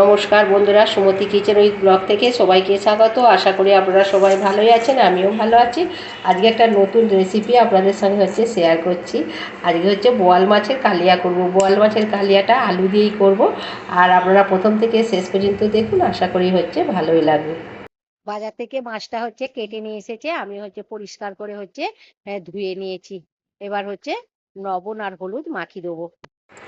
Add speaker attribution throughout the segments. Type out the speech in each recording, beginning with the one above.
Speaker 1: নমস্কার বন্ধুরা, সুমতি kitchen with blog থেকে সবাইকে স্বাগত। আশা করি আপনারা সবাই ভালোই আছেন, আমিও ভালো আছি। আজকে একটা নতুন রেসিপি আপনাদের সঙ্গে হচ্ছে শেয়ার করছি। আজকে হচ্ছে বোয়াল মাছের কালিয়া করব। বোয়াল মাছের কালিয়াটা আলু দিয়েই করব। আর আপনারা প্রথম থেকে শেষ পর্যন্ত দেখুন, আশা করি হচ্ছে ভালোই লাগবে। বাজার থেকে মাছটা হচ্ছে কেটে নিয়ে এসেছে, আমি হচ্ছে পরিষ্কার করে হচ্ছে ধুয়ে নিয়েছি। এবার হচ্ছে লবণ আর হলুদ মাখিয়ে দেবো।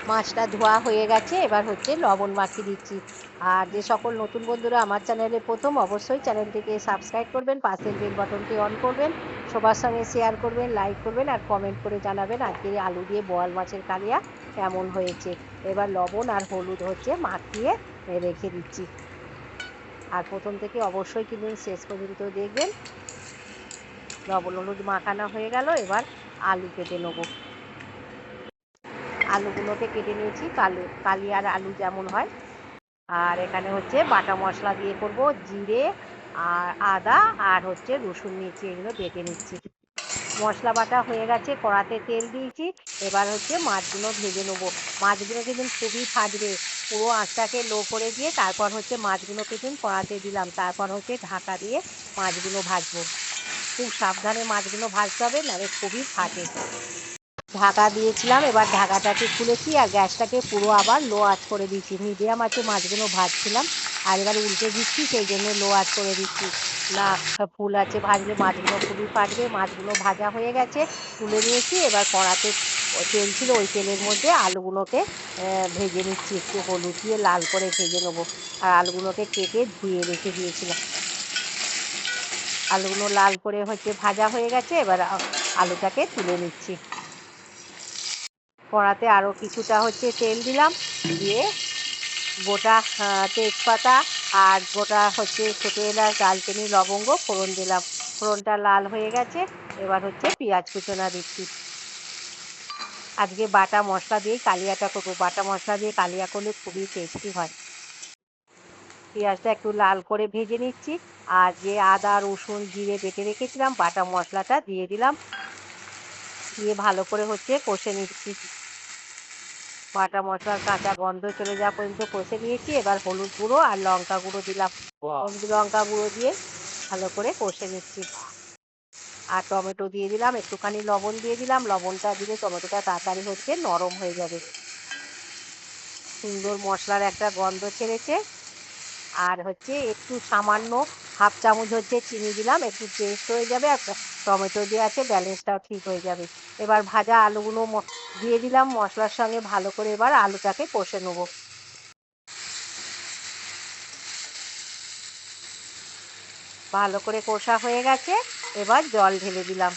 Speaker 1: মাছটা ধোয়া হয়ে গেছে, এবার হচ্ছে লবণ মাখিয়ে দিচ্ছি। আর যে সকল নতুন বন্ধুরা আমার চ্যানেলে প্রথম, অবশ্যই চ্যানেলটিকে সাবস্ক্রাইব করবেন, পাশের বেল বাটনটি অন করবেন, সবার সঙ্গে শেয়ার করবেন, লাইক করবেন, আর কমেন্ট করে জানাবেন আজকে আলু দিয়ে বোয়াল মাছের কালিয়া কেমন হয়েছে। এবার লবণ আর হলুদ হচ্ছে মাখিয়ে রেখে দিচ্ছি। আর প্রথম থেকে অবশ্যই কিন্তু শেষ পর্যন্ত দেখবেন। লবণ হলুদ মাখানো হয়ে গেল, এবার আলু কেটে নেব। আলুগুলোকে কেটে নিয়েছি, কালো, কালি আর আলু যেমন হয়। আর এখানে হচ্ছে বাটা মশলা দিয়ে করব, জিরে আর আদা আর হচ্ছে রসুন নিয়েছি, এগুলো বেটে নিচ্ছি। মশলা বাটা হয়ে গেছে, কড়াতে তেল দিয়েছি, এবার হচ্ছে মাছগুলো ভেজে নেব। মাছগুলো কিন্তু খুবই ফাটবে, পুরো আঁচটাকে লো করে দিয়ে তারপর হচ্ছে মাছগুলোকে কিন্তু কড়াতে দিলাম, তারপর হচ্ছে ঢাকা দিয়ে মাছগুলো ভাজবো। খুব সাবধানে মাছগুলো ভাজতে হবে, নাহলে খুবই ফাটে। ঢাকা দিয়েছিলাম, এবার ঢাকাটাকে খুলেছি আর গ্যাসটাকে পুরো আবার লো আঁচ করে দিচ্ছি। মিডিয়াম আঁচে মাছগুলো ভাজছিলাম আর এবার উল্টে দিচ্ছি, সেই জন্য লো আঁচ করে দিচ্ছি। না, ফুল আছে, ভাজলে মাছগুলো খুবই ফাটবে, মাছগুলো ভাজা হয়ে গেছে, তুলে নিয়েছি, এবার কড়াতে তেল ছিল, ওই তেলের মধ্যে আলুগুলোকে ভেজে নিচ্ছি, একটু হলুদ দিয়ে লাল করে ভেজে নেব। আর আলুগুলোকে কেটে ধুয়ে রেখে দিয়েছিলাম। আলুগুলো লাল করে হচ্ছে ভাজা হয়ে গেছে, এবার আলুটাকে তুলে নিচ্ছি। কড়াতে আরও কিছুটা হচ্ছে তেল দিলাম, দিয়ে গোটা তেজপাতা আর গোটা হচ্ছে ছোটো এলাচ দালচিনি লবঙ্গ, ফোড়ন দিলাম। ফোড়নটা লাল হয়ে গেছে, এবার হচ্ছে পেঁয়াজ কুচোনা দিচ্ছি। আজকে বাটা মশলা দিয়ে কালিয়াটা করব। বাটা মশলা দিয়ে কালিয়া করলে খুবই টেস্টি হয়। পেঁয়াজটা একটু লাল করে ভেজে নিচ্ছি, আর যে আদা, রসুন, জিরে বেটে রেখেছিলাম, বাটা মশলাটা দিয়ে দিলাম। দিয়ে ভালো করে হচ্ছে কষে নিচ্ছি। বাটা মশলার কাঁচা গন্ধ চলে যাওয়া পর্যন্ত কষে নিয়েছি। এবার হলুদ গুঁড়ো আর লঙ্কা গুঁড়ো দিলাম। লঙ্কা গুঁড়ো দিয়ে ভালো করে কষে নিচ্ছি। আর টমেটো দিয়ে দিলাম একটুখানি লবণ দিয়ে দিলাম। লবণটা দিলে টমেটোটা তাড়াতাড়ি হচ্ছে নরম হয়ে যাবে। সুন্দর মশলার একটা গন্ধ ছেড়েছে। আর হচ্ছে একটু সামান্য হাফ চামচ হচ্ছে চিনি দিলাম একটু টেস্ট হয়ে যাবে। আর টমেটো দিয়ে আছে, ব্যালেন্সটাও ঠিক হয়ে যাবে। এবার ভাজা আলুগুলো দিয়ে দিলাম, মশলার সঙ্গে ভালো করে এবার আলুটাকে কষে নেব। ভালো করে কষা হয়ে গেছে, এবার জল ঢেলে দিলাম।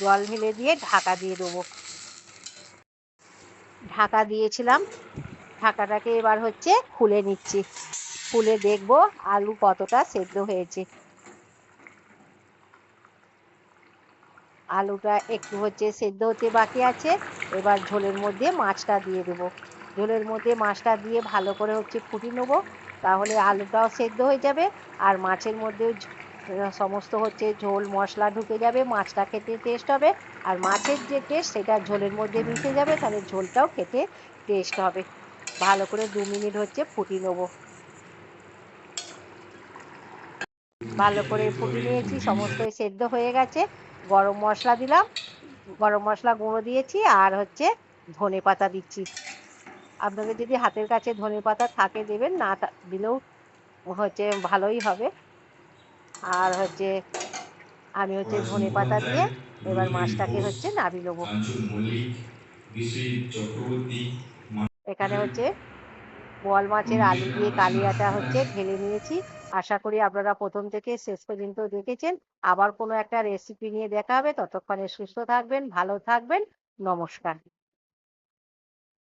Speaker 1: জল ঢেলে দিয়ে ঢাকা দিয়ে দেবো। ঢাকা দিয়েছিলাম, ঢাকাটাকে এবার হচ্ছে খুলে নিচ্ছি। খুলে দেখব আলু কতটা সেদ্ধ হয়েছে। আলুটা একটু হচ্ছে সেদ্ধ হতে বাকি আছে। এবার ঝোলের মধ্যে মাছটা দিয়ে দেবো। ঝোলের মধ্যে মাছটা দিয়ে ভালো করে হচ্ছে ফুটিয়ে নেব। তাহলে আলুটাও সেদ্ধ হয়ে যাবে আর মাছের আহ, সমস্ত হচ্ছে ঝোল মশলা ঢুকে যাবে মাছটা খেতে টেস্ট হবে। আর মাছের যে টেস্ট সেটা ঝোলের মধ্যে মিশে যাবে তাহলে ঝোলটাও খেতে টেস্ট হবে। ভালো করে দু মিনিট হচ্ছে ফুটিয়ে নেব। ভালো করে ফুটিয়ে নিয়েছি সমস্ত সেদ্ধ হয়ে গেছে। গরম মশলা দিলাম। গরম মশলা গুঁড়ো দিয়েছি আর হচ্ছে ধনে পাতা দিচ্ছি। আপনাদের যদি হাতের কাছে ধনে পাতা থাকে দেবেন, না দিলেও হচ্ছে ভালোই হবে। আর হচ্ছে আমি হচ্ছে ধনে পাতা দিয়ে এবার মাছটাকে হচ্ছে নাবি নেব এখানে হচ্ছে বোয়াল মাছের আলু দিয়ে কালিয়াটা হচ্ছে ঢেলে নিয়েছি। আশা করি আপনারা প্রথম থেকে শেষ পর্যন্ত দেখেছেন। আবার কোনো একটা রেসিপি নিয়ে দেখা হবে। ততক্ষণে সুস্থ থাকবেন, ভালো থাকবেন। নমস্কার।